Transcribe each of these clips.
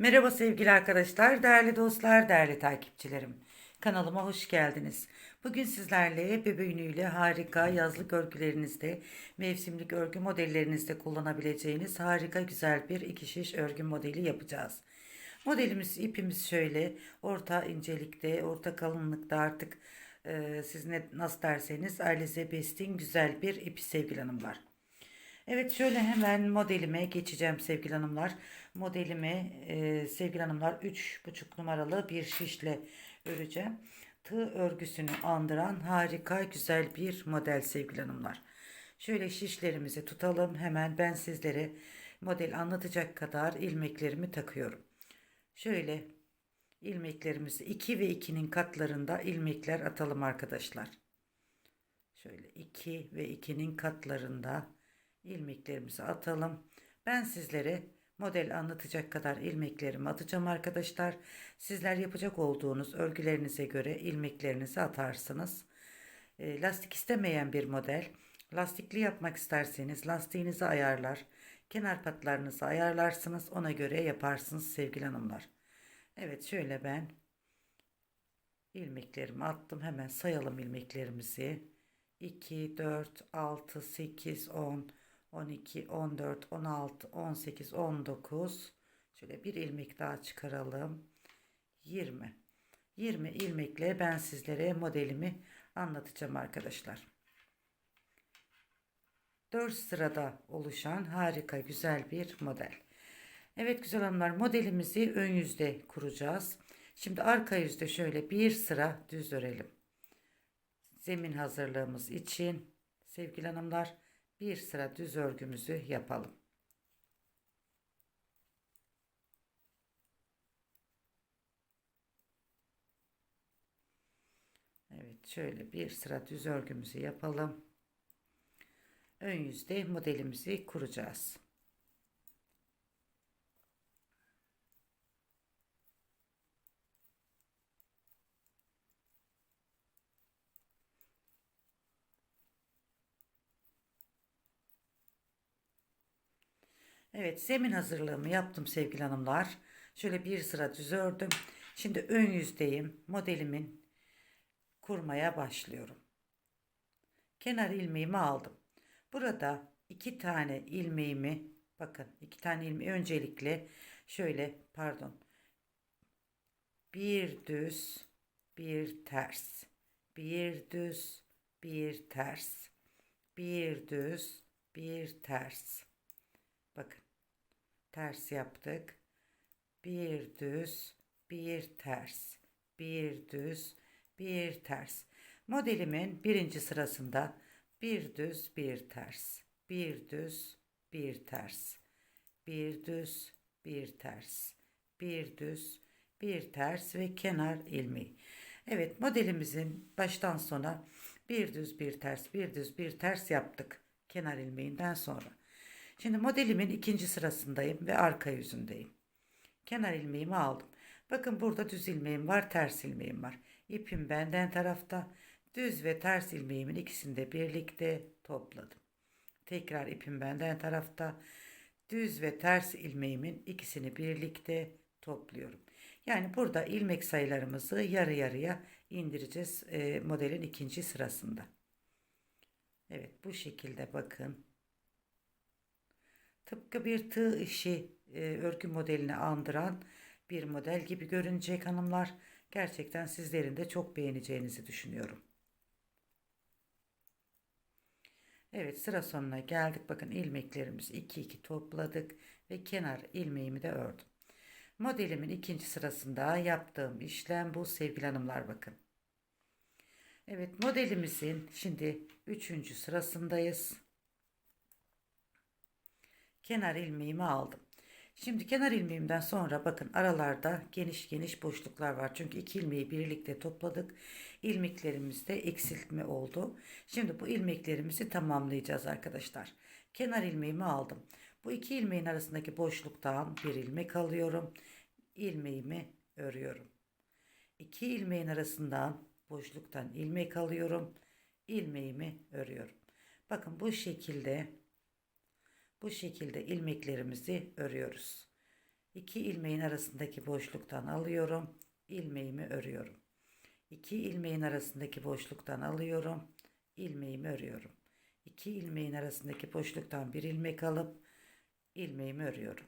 Merhaba sevgili arkadaşlar, değerli dostlar, değerli takipçilerim. Kanalıma hoş geldiniz. Bugün sizlerle bebe harika yazlık örgülerinizde, mevsimlik örgü modellerinizde kullanabileceğiniz harika güzel bir iki şiş örgü modeli yapacağız. Modelimiz ipimiz şöyle orta incelikte, orta kalınlıkta artık e, siz ne, nasıl derseniz Alize Best'in güzel bir ipi sevgili hanımlar. Evet şöyle hemen modelime geçeceğim sevgili hanımlar. Modelimi e, sevgili hanımlar 3,5 numaralı bir şişle öreceğim. Tığ örgüsünü andıran harika güzel bir model sevgili hanımlar. Şöyle şişlerimizi tutalım. Hemen ben sizlere model anlatacak kadar ilmeklerimi takıyorum. Şöyle ilmeklerimizi 2 ve 2'nin katlarında ilmekler atalım arkadaşlar. Şöyle 2 ve 2'nin katlarında ilmeklerimizi atalım. Ben sizlere model anlatacak kadar ilmeklerimi atacağım arkadaşlar. Sizler yapacak olduğunuz örgülerinize göre ilmeklerinizi atarsınız. E, lastik istemeyen bir model. Lastikli yapmak isterseniz lastiğinizi ayarlar. Kenar patlarınızı ayarlarsınız. Ona göre yaparsınız sevgili hanımlar. Evet şöyle ben ilmeklerimi attım. Hemen sayalım ilmeklerimizi. 2, 4, 6, 8, 10, 12, 14, 16, 18, 19. Şöyle bir ilmek daha çıkaralım. 20. 20 ilmekle ben sizlere modelimi anlatacağım arkadaşlar. 4 sırada oluşan harika güzel bir model. Evet güzel hanımlar modelimizi ön yüzde kuracağız. Şimdi arka yüzde şöyle bir sıra düz örelim. Zemin hazırlığımız için sevgili hanımlar bir sıra düz örgümüzü yapalım. Evet şöyle bir sıra düz örgümüzü yapalım. Ön yüzde modelimizi kuracağız. Evet zemin hazırlığımı yaptım sevgili hanımlar. Şöyle bir sıra düz ördüm. Şimdi ön yüzdeyim. Modelimin kurmaya başlıyorum. Kenar ilmeğimi aldım. Burada iki tane ilmeğimi bakın iki tane ilmeği öncelikle şöyle pardon bir düz bir ters bir düz bir ters bir düz bir ters bakın ters yaptık. Bir düz bir ters bir düz bir ters. Modelimin birinci sırasında bir düz bir ters bir düz bir ters bir düz bir ters bir düz bir ters ve kenar ilmeği. Evet modelimizin baştan sona bir düz bir ters bir düz bir ters yaptık kenar ilmeğinden sonra şimdi modelimin ikinci sırasındayım ve arka yüzündeyim kenar ilmeğimi aldım bakın burada düz ilmeğim var ters ilmeğim var ipim benden tarafta Düz ve ters ilmeğimin ikisini de birlikte topladım. Tekrar ipim benden tarafta. Düz ve ters ilmeğimin ikisini birlikte topluyorum. Yani burada ilmek sayılarımızı yarı yarıya indireceğiz e, modelin ikinci sırasında. Evet bu şekilde bakın. Tıpkı bir tığ işi e, örgü modelini andıran bir model gibi görünecek hanımlar. Gerçekten sizlerin de çok beğeneceğinizi düşünüyorum. Evet sıra sonuna geldik. Bakın ilmeklerimizi 2 2 topladık ve kenar ilmeğimi de ördüm. Modelimin ikinci sırasında yaptığım işlem bu sevgili hanımlar bakın. Evet modelimizin şimdi üçüncü sırasındayız. Kenar ilmeğimi aldım. Şimdi kenar ilmeğimden sonra bakın aralarda geniş geniş boşluklar var. Çünkü iki ilmeği birlikte topladık. İlmeklerimizde eksiltme oldu. Şimdi bu ilmeklerimizi tamamlayacağız arkadaşlar. Kenar ilmeğimi aldım. Bu iki ilmeğin arasındaki boşluktan bir ilmek alıyorum. İlmeğimi örüyorum. İki ilmeğin arasından boşluktan ilmek alıyorum. İlmeğimi örüyorum. Bakın bu şekilde bu şekilde ilmeklerimizi örüyoruz. 2 ilmeğin arasındaki boşluktan alıyorum. ilmeğimi örüyorum. 2 ilmeğin arasındaki boşluktan alıyorum. ilmeğimi örüyorum. 2 ilmeğin arasındaki boşluktan bir ilmek alıp ilmeğimi örüyorum.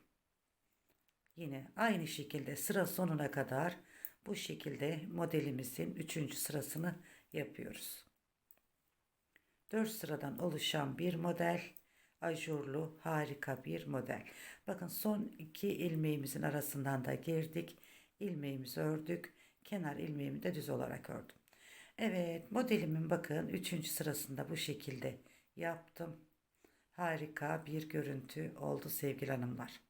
Yine aynı şekilde sıra sonuna kadar bu şekilde modelimizin 3. sırasını yapıyoruz. 4 sıradan oluşan bir model. Ajurlu harika bir model. Bakın son iki ilmeğimizin arasından da girdik. ilmeğimizi ördük. Kenar ilmeğimi de düz olarak ördüm. Evet modelimin bakın 3. sırasında bu şekilde yaptım. Harika bir görüntü oldu sevgili hanımlar.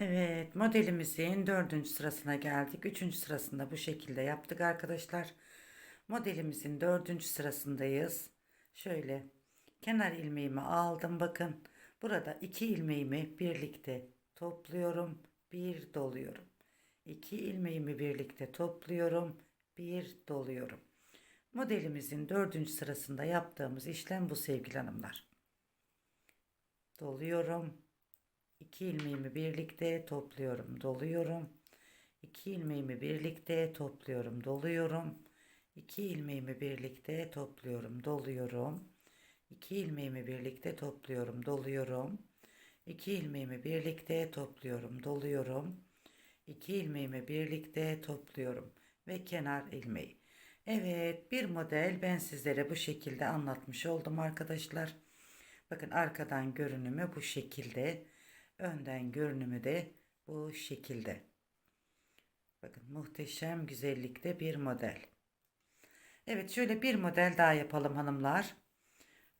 Evet modelimizin dördüncü sırasına geldik. Üçüncü sırasında bu şekilde yaptık arkadaşlar. Modelimizin dördüncü sırasındayız. Şöyle kenar ilmeğimi aldım. Bakın burada iki ilmeğimi birlikte topluyorum. Bir doluyorum. İki ilmeğimi birlikte topluyorum. Bir doluyorum. Modelimizin dördüncü sırasında yaptığımız işlem bu sevgili hanımlar. Doluyorum. İki ilmeğimi birlikte topluyorum, doluyorum. İki ilmeğimi birlikte topluyorum, doluyorum. İki ilmeğimi birlikte topluyorum, doluyorum. İki ilmeğimi birlikte topluyorum, doluyorum. İki ilmeğimi birlikte topluyorum, doluyorum. İki ilmeğimi birlikte topluyorum ve kenar ilmeği. Evet, bir model ben sizlere bu şekilde anlatmış oldum arkadaşlar. Bakın arkadan görünümü bu şekilde. Önden görünümü de bu şekilde. Bakın muhteşem güzellikte bir model. Evet şöyle bir model daha yapalım hanımlar.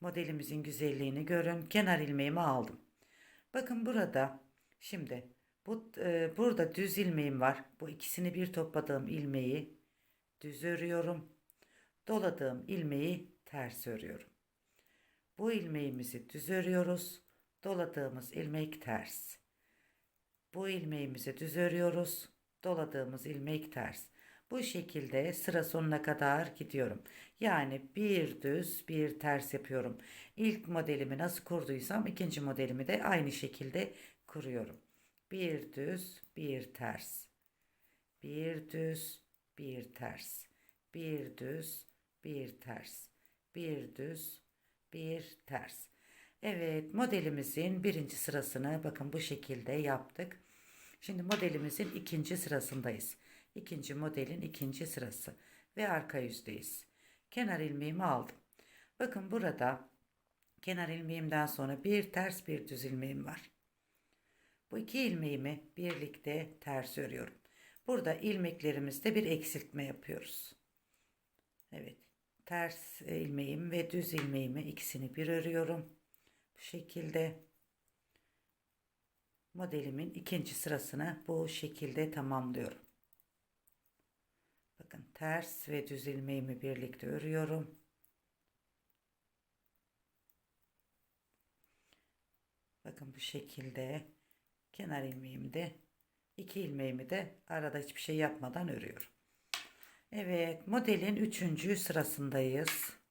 Modelimizin güzelliğini görün. Kenar ilmeğimi aldım. Bakın burada şimdi bu e, burada düz ilmeğim var. Bu ikisini bir topladığım ilmeği düz örüyorum. Doladığım ilmeği ters örüyorum. Bu ilmeğimizi düz örüyoruz. Doladığımız ilmek ters. Bu ilmeğimizi düz örüyoruz. Doladığımız ilmek ters. Bu şekilde sıra sonuna kadar gidiyorum. Yani bir düz bir ters yapıyorum. İlk modelimi nasıl kurduysam ikinci modelimi de aynı şekilde kuruyorum. Bir düz bir ters. Bir düz bir ters. Bir düz bir ters. Bir düz bir ters. Evet modelimizin birinci sırasını bakın bu şekilde yaptık. Şimdi modelimizin ikinci sırasındayız. İkinci modelin ikinci sırası ve arka yüzdeyiz. Kenar ilmeğimi aldım. Bakın burada kenar ilmeğimden sonra bir ters bir düz ilmeğim var. Bu iki ilmeğimi birlikte ters örüyorum. Burada ilmeklerimizde bir eksiltme yapıyoruz. Evet. Ters ilmeğim ve düz ilmeğimi ikisini bir örüyorum. Bu şekilde modelimin ikinci sırasını bu şekilde tamamlıyorum. Ters ve düz ilmeğimi birlikte örüyorum. Bakın bu şekilde kenar ilmeğimi de iki ilmeğimi de arada hiçbir şey yapmadan örüyorum. Evet modelin üçüncü sırasındayız.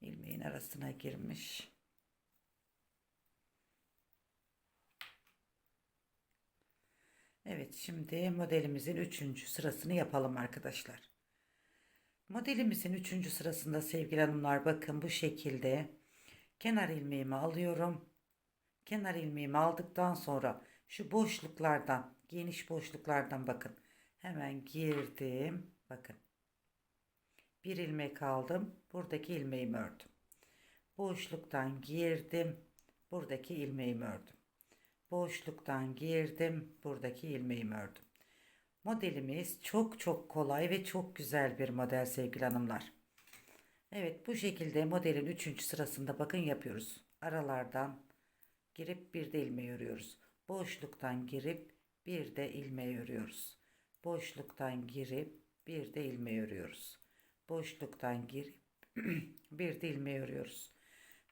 ilmeğin arasına girmiş. Evet şimdi modelimizin üçüncü sırasını yapalım arkadaşlar. Modelimizin üçüncü sırasında sevgili hanımlar bakın bu şekilde kenar ilmeğimi alıyorum. Kenar ilmeğimi aldıktan sonra şu boşluklardan geniş boşluklardan bakın hemen girdim bakın bir ilmek aldım. Buradaki ilmeğimi ördüm. Boşluktan girdim. Buradaki ilmeğimi ördüm. Boşluktan girdim. Buradaki ilmeğimi ördüm. Modelimiz çok çok kolay ve çok güzel bir model sevgili hanımlar. Evet bu şekilde modelin 3. sırasında bakın yapıyoruz. Aralardan girip bir de ilmeği örüyoruz. Boşluktan girip bir de ilmeği örüyoruz. Boşluktan girip bir de ilmeği örüyoruz boşluktan girip bir de ilmeği örüyoruz.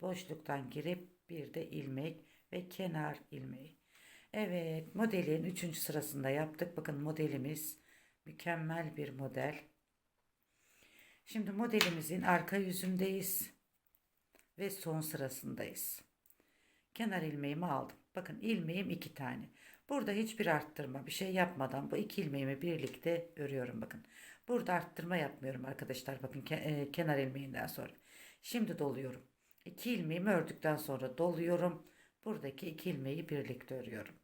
Boşluktan girip bir de ilmek ve kenar ilmeği. Evet modelin 3. sırasında yaptık. Bakın modelimiz mükemmel bir model. Şimdi modelimizin arka yüzündeyiz. ve son sırasındayız. Kenar ilmeğimi aldım. Bakın ilmeğim iki tane. Burada hiçbir arttırma bir şey yapmadan bu iki ilmeğimi birlikte örüyorum bakın. Burada arttırma yapmıyorum arkadaşlar bakın e, kenar ilmeğinden sonra. Şimdi doluyorum. İki ilmeğimi ördükten sonra doluyorum. Buradaki iki ilmeği birlikte örüyorum.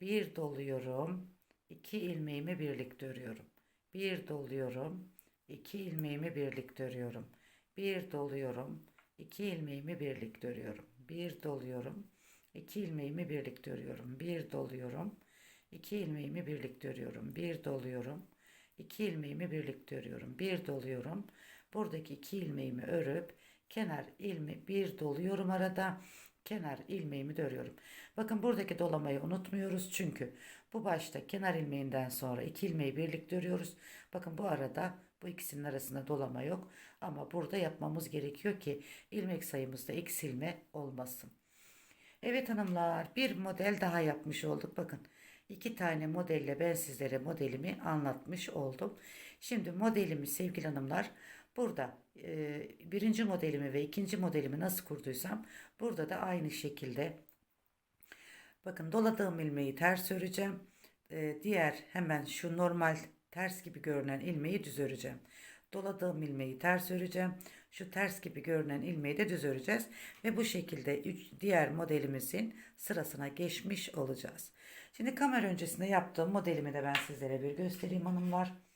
Bir doluyorum. iki ilmeğimi birlikte örüyorum. Bir doluyorum. iki ilmeğimi birlikte örüyorum. Bir doluyorum. iki ilmeğimi birlikte örüyorum. Bir doluyorum. iki ilmeğimi birlikte örüyorum. Bir doluyorum. iki ilmeğimi birlikte örüyorum. Bir doluyorum. iki ilmeğimi birlikte örüyorum. Bir doluyorum. Buradaki iki ilmeğimi örüp kenar ilmi bir doluyorum arada kenar ilmeğimi de örüyorum. Bakın buradaki dolamayı unutmuyoruz çünkü bu başta kenar ilmeğinden sonra iki ilmeği birlikte örüyoruz. Bakın bu arada bu ikisinin arasında dolama yok ama burada yapmamız gerekiyor ki ilmek sayımızda eksilme olmasın. Evet hanımlar bir model daha yapmış olduk. Bakın iki tane modelle ben sizlere modelimi anlatmış oldum. Şimdi modelimi sevgili hanımlar burada e, birinci modelimi ve ikinci modelimi nasıl kurduysam burada da aynı şekilde bakın doladığım ilmeği ters öreceğim. E, diğer hemen şu normal ters gibi görünen ilmeği düz öreceğim. Doladığım ilmeği ters öreceğim. Şu ters gibi görünen ilmeği de düz öreceğiz. Ve bu şekilde diğer modelimizin sırasına geçmiş olacağız. Şimdi kamera öncesinde yaptığım modelimi de ben sizlere bir göstereyim hanımlar.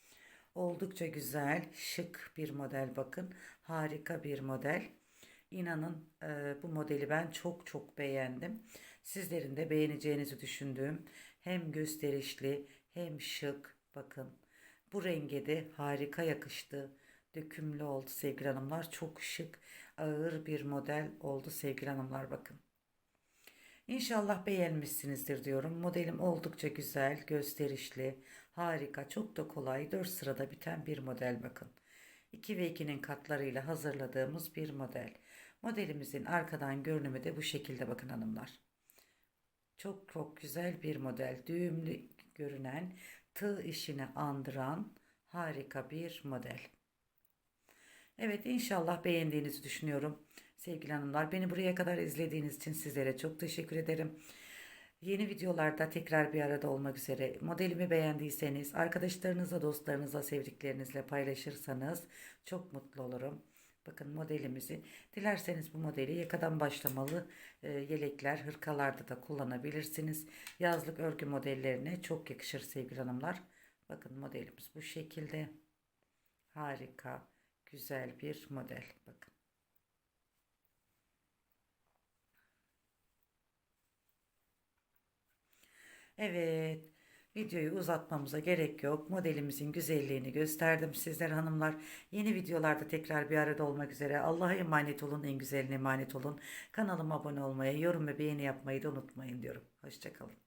Oldukça güzel, şık bir model bakın. Harika bir model. İnanın e, bu modeli ben çok çok beğendim. Sizlerin de beğeneceğinizi düşündüğüm hem gösterişli hem şık bakın. Bu renge de harika yakıştı. Dökümlü oldu sevgili hanımlar. Çok şık, ağır bir model oldu sevgili hanımlar bakın. İnşallah beğenmişsinizdir diyorum. Modelim oldukça güzel, gösterişli, harika, çok da kolay. 4 sırada biten bir model bakın. 2 ve 2'nin katlarıyla hazırladığımız bir model. Modelimizin arkadan görünümü de bu şekilde bakın hanımlar. Çok çok güzel bir model. Düğümlü görünen, tığ işini andıran harika bir model. Evet inşallah beğendiğinizi düşünüyorum. Sevgili hanımlar beni buraya kadar izlediğiniz için sizlere çok teşekkür ederim. Yeni videolarda tekrar bir arada olmak üzere. Modelimi beğendiyseniz arkadaşlarınızla, dostlarınızla, sevdiklerinizle paylaşırsanız çok mutlu olurum. Bakın modelimizi. Dilerseniz bu modeli yakadan başlamalı e, yelekler, hırkalarda da kullanabilirsiniz. Yazlık örgü modellerine çok yakışır sevgili hanımlar. Bakın modelimiz bu şekilde. Harika, güzel bir model. Bakın. Evet, videoyu uzatmamıza gerek yok. Modelimizin güzelliğini gösterdim sizler hanımlar. Yeni videolarda tekrar bir arada olmak üzere. Allah'a emanet olun, en güzeline emanet olun. Kanalıma abone olmayı, yorum ve beğeni yapmayı da unutmayın diyorum. Hoşçakalın.